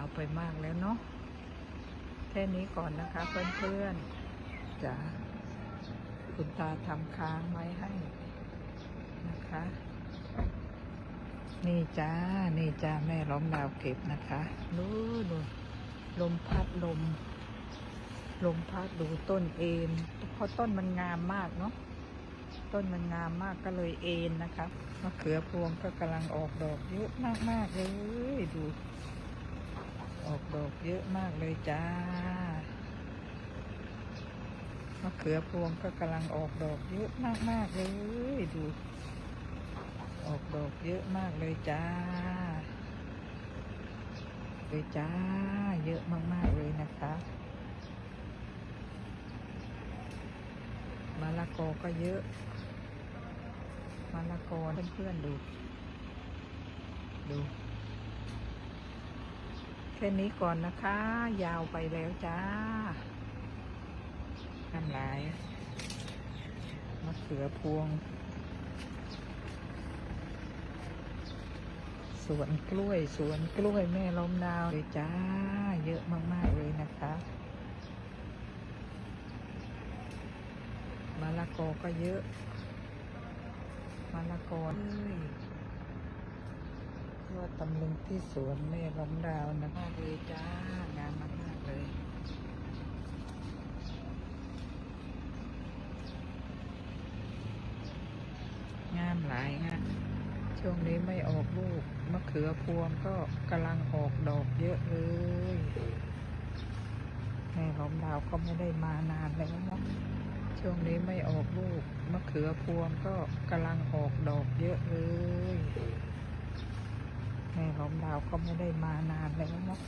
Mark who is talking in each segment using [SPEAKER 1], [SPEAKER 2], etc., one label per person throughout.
[SPEAKER 1] าวไปมากแล้วเนาะแค่นี้ก่อนนะคะเพื่อนๆจะคุณตาทำค้างไว้ให้นะคะ นี่จ้า นี่จ้า แม่ล้อมดาวเก็บนะคะนู่นนู่นลมพัดลม ลมพัดดูต้นเอ็นเพราะต้นมันงามมากเนาะต้นมันงามมากก็เลยเอ็นนะคะมะเขือพวงก็กำลังออกดอกเยอะมากๆเลยดู ออกดอกเยอะมากเลยจ้ามะเขือพวงก็กำลังออกดอกเยอะมากๆเลยดู ออกดอกเยอะมากเลยจ้าเลยจ้า เยอะมากๆเลยนะคะมะละกอก็เยอะมะละกอเพื่อนๆดู ดู ค่นี้ก่อนนะคะ ยาวไปแล้วจ้าทำหลายมะเขือพวง สวนกล้วย สวนกล้วยแม่ล้มดาวเลยจ้า เยอะมาก ๆ เลยนะคะมะละกอก็เยอะมะละกอเอ้ย ยอดตำลึงที่สวนแม่ล้อมดาวนะคะเลยจ้างามมากๆเลยงามหลายงามช่วงนี้ไม่ออกลูกมะเขือพวงก็กำลังออกดอกเยอะเลยแม่ล้อมดาวก็ไม่ได้มานานแล้วเนาะช่วงนี้ไม่ออกลูกมะเขือพวงก็กำลังออกดอกเยอะเลย แม่ล้อมดาวก็ไม่ได้มานานแล้วเนาะ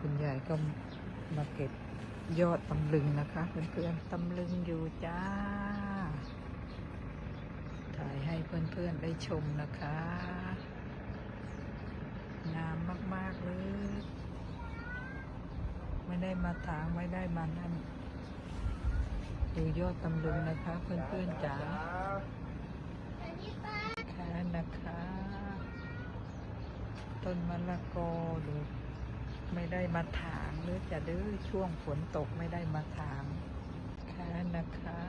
[SPEAKER 1] คุณยายก็มาเก็บยอดตำลึงนะคะเพื่อนๆตำลึงอยู่จ้า ถ่ายให้เพื่อนๆได้ชมนะคะ งามมากๆเลย ไม่ได้มาถางไม่ได้มานั่นดูยอดตำลึงนะคะ เพื่อนๆจ๋าค่ะนะคะ ต้นมะละกอดูไม่ได้มาถางหรือจะดื้อช่วงฝนตกไม่ได้มาถางค่ะนะคะ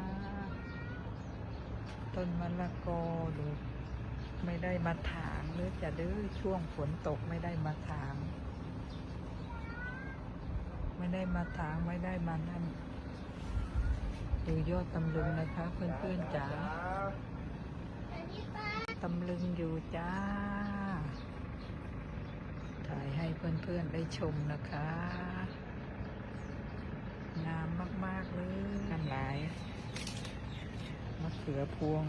[SPEAKER 1] ต้นมะละกอดูไม่ได้มาถางหรือจะดื้อช่วงฝนตกไม่ได้มาถาง ไม่ได้มาถางไม่ได้มานั่นดูยอดตำลึงนะคะ เพื่อนๆจ๋าตำลึงอยู่จ้า ถ่ายให้เพื่อนๆได้ชมนะคะ งามมากๆเลยงามหลายมะเขือพวง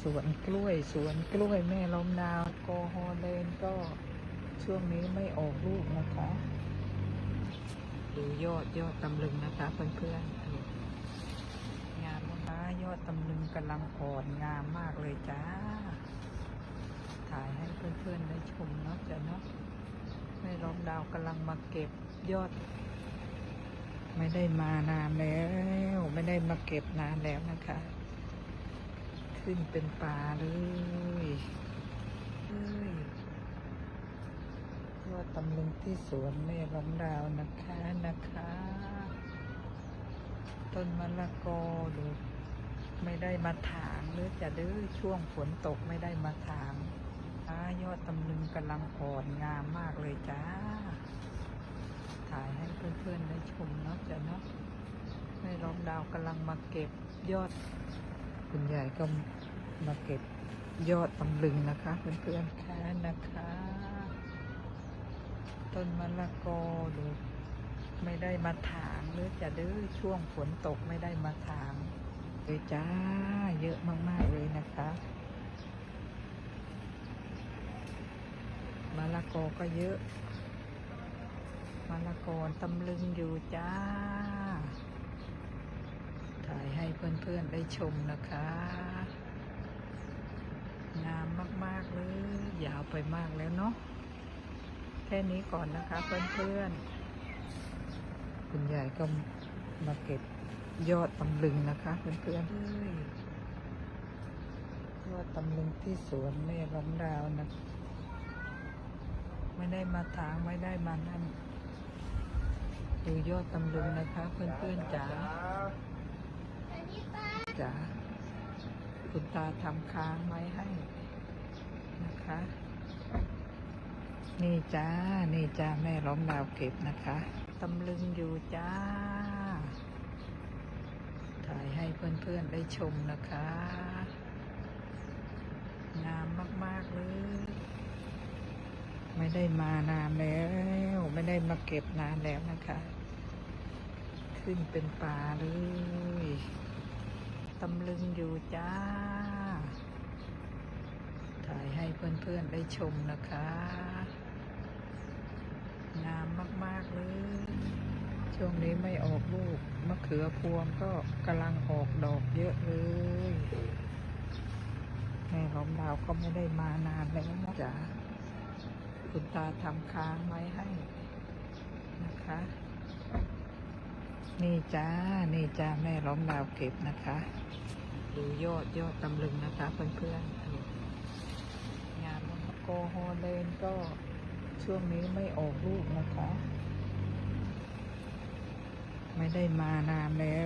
[SPEAKER 1] สวนกล้วย สวนกล้วยแม่ล้มดาวโกฮอเลนก็ช่วงนี้ไม่ออกลูกนะคะ ดูยอดยอดตำลึงนะคะเพื่อนๆ งามมากยอดตำลึงกำลังอ่อนงามมากเลยจ้าายให้เพื่อนๆได้ชมเนาะจ้ะเนาะแม่ล้อมดาวกำลังมาเก็บยอด ไม่ได้มานานแล้ว ไม่ได้มาเก็บนานแล้วนะคะ ขึ้นเป็นป่าเลยเอ้ยยอดตำลึงที่สวนแม่ล้อมดาวนะคะนะคะ ต้นมะละกอดูไม่ได้มาถางหรือจะดื้อช่วงฝนตกไม่ได้มาถาง อายอดตำลึงกำลังอ่อนงามมากเลยจ้า ถ่ายให้เพื่อนๆได้ชมเนาะจ้ะเนาะแม่ล้อมดาวกำลังมาเก็บยอด คุณยายก็มาเก็บยอดตำลึงนะคะ เพื่อนๆค่ะนะคะ ต้นมะละกอดูไม่ได้มาถางหรือจะดื้อช่วงฝนตกไม่ได้มาถางเลยจ้า เยอะมากๆเลยนะคะมะ ละกอก็เยอะมะละกอตำลึงอยู่จ้า ถ่ายให้เพื่อนๆได้ชมนะคะ งามมากๆเลย ยาวไปมากแล้วเนาะ แค่นี้ก่อนนะคะเพื่อนๆ คุณยายก็มาเก็บยอดตำลึงนะคะเพื่อนๆยอดตำลึงที่สวนแม่ล้อมดาวนะ ไม่ได้มาถางไม่ได้มานั่นดูยอดตำลึงนะคะ เพื่อนๆจ๋าจ๋าคุณตาทำค้างไว้ให้นะคะ นี่จ้า นี่จ้า แม่ล้อมดาวเก็บนะคะตำลึงอยู่จ้า ถ่ายให้เพื่อนๆได้ชมนะคะ งามมาก ๆ เลย ไม่ได้มานานแล้ว ไม่ได้มาเก็บนานแล้วนะคะ ขึ้นเป็นป่าเลยตำลึงอยู่จ้า ถ่ายให้เพื่อนๆได้ชมนะคะ งามมากๆเลย ช่วงนี้ไม่ออกลูกมะเขือพวงก็กำลังออกดอกเยอะเลยแม่ของดาวก็ไม่ได้มานานแล้วนะจ๊ะ คุณตาทำค้างไว้ให้นะคะ นี่จ้า นี่จ้า แม่ล้อมดาวเก็บนะคะ ดูยอดยอดตำลึงนะคะเพื่อนๆงานมะโกฮอลเลนก็ช่วงนี้ไม่ออกลูกนะคะ ไม่ได้มานานแล้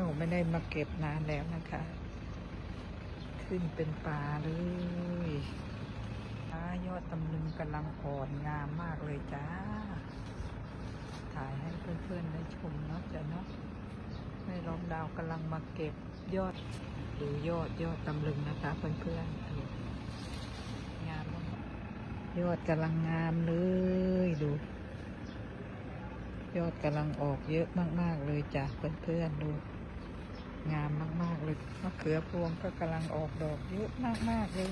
[SPEAKER 1] ว ไม่ได้มาเก็บนานแล้วนะคะ ขึ้นเป็นป่าเลย อายอดตำลึงกำลังอ่อนงามมากเลยจ้า ถ่ายให้เพื่อนๆได้ชมเนาะจ้ะเนาะแม่ล้อมดาวกำลังมาเก็บยอดดูยอดยอดตำลึงนะคะเพื่อนๆงามยอดกำลังงามเลยดู ยอดกำลังออกเยอะมากๆเลยจ้ะเพื่อนๆดูงามมาก ๆ เลยมะเขือพวงก็กำลังออกดอกเยอะมาก ๆ เล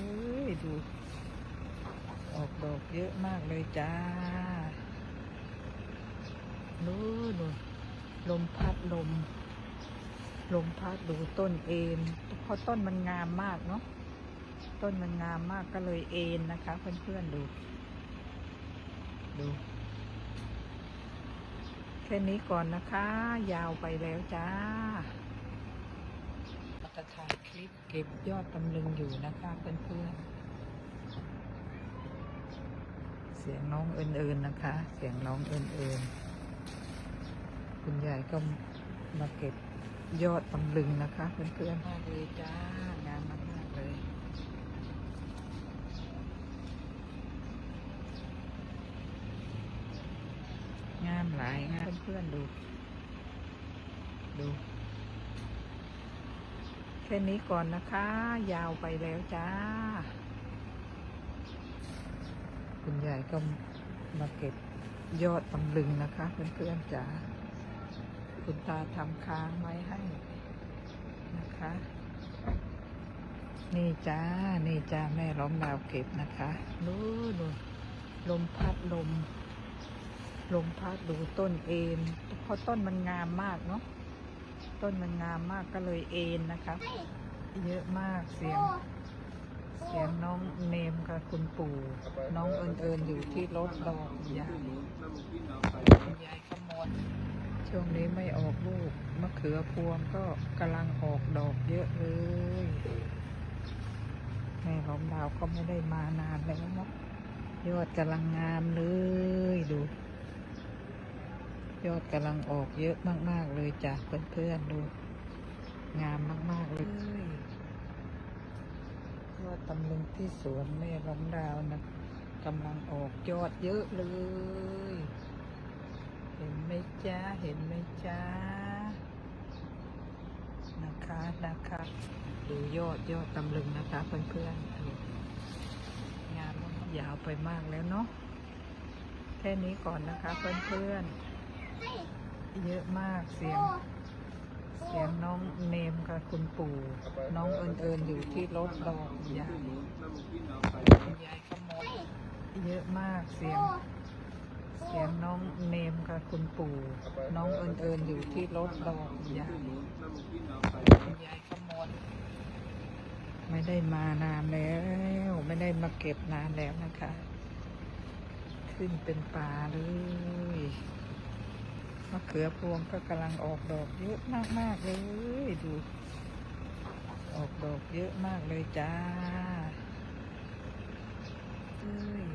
[SPEAKER 1] ยดู ออกดอกเยอะมากเลยจ้าดูดูลมพัดลม ลมพัดดูต้นเอ็นเพราะต้นมันงามมากเนาะ ต้นมันงามมากก็เลยเอ็นนะคะ เพื่อนๆดู ดู แค่นี้ก่อนนะคะ ยาวไปแล้วจ้ามาจะถ่ายคลิปเก็บยอดตำลึงอยู่นะคะเพื่อนๆ เสียงน้องเอิญๆนะคะ เสียงน้องเอิญๆคุณยายก็มาเก็บยอดตำลึงนะคะเพื่อนๆมากเลยจ้างามมากๆเลยงามหลายงามเพื่อนๆดู ดู แค่นี้ก่อนนะคะ ยาวไปแล้วจ้า คุณยายก็มาเก็บยอดตำลึงนะคะ เพื่อนๆจ๋าคุณตาทำค้างไว้ให้นะคะ นี่จ้า นี่จ้า แม่ล้อมดาวเก็บนะคะดูดูลมพัดลม ลมพัดดูต้นเอ็นเพราะต้นมันงามมากเนาะต้นมันงามมากก็เลยเอ็นนะคะ เยอะมากเสียง เสียงน้องเนมกับคุณปู่ น้องเอิญเอิญอยู่ที่รถดอกยายคุณยายขมวดช่วงนี้ไม่ออกลูกมะเขือพวงก็กำลังออกดอกเยอะเลยแม่ของดาวก็ไม่ได้มานานแล้วเนาะยอดกำลังงามเลยดู ยอดกำลังออกเยอะมาก ๆ เลยจ้ะเพื่อนๆดู งามมาก ๆ เลย ยอดตำลึงที่สวนแม่ล้อมดาวนะกำลังออกยอดเยอะเลย เห็นไหมจ้าเห็นไหมจ้านะคะนะคะดูยอดยอดตำลึงนะคะเพื่อนๆงานมันยาวไปมากแล้วเนาะแค่นี้ก่อนนะคะเพื่อนๆเยอะมากเสียง เสียงน้องเนมกับคุณปู่น้องเอิญเอิญอยู่ที่รถดอกยายคุณยายขโมยเยอะมากเสียงเสียงน้องเนมกับคุณปู่น้องเอิญเอิญอยู่ที่รถดอกยายคุณยายขโมยไม่ได้มานานแล้ว ไม่ได้มาเก็บนานแล้วนะคะ ขึ้นเป็นป่าเลย มะเขือพวงก็กำลังออกดอกเยอะมากๆเลยดู ออกดอกเยอะมากเลยจ้าเอ้ย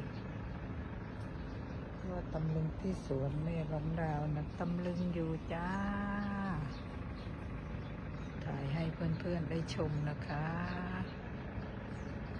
[SPEAKER 1] อดตำลึงที่สวนแม่ล้อมดาวนะตำลึงอยู่จ้า ถ่ายให้เพื่อนๆได้ชมนะคะ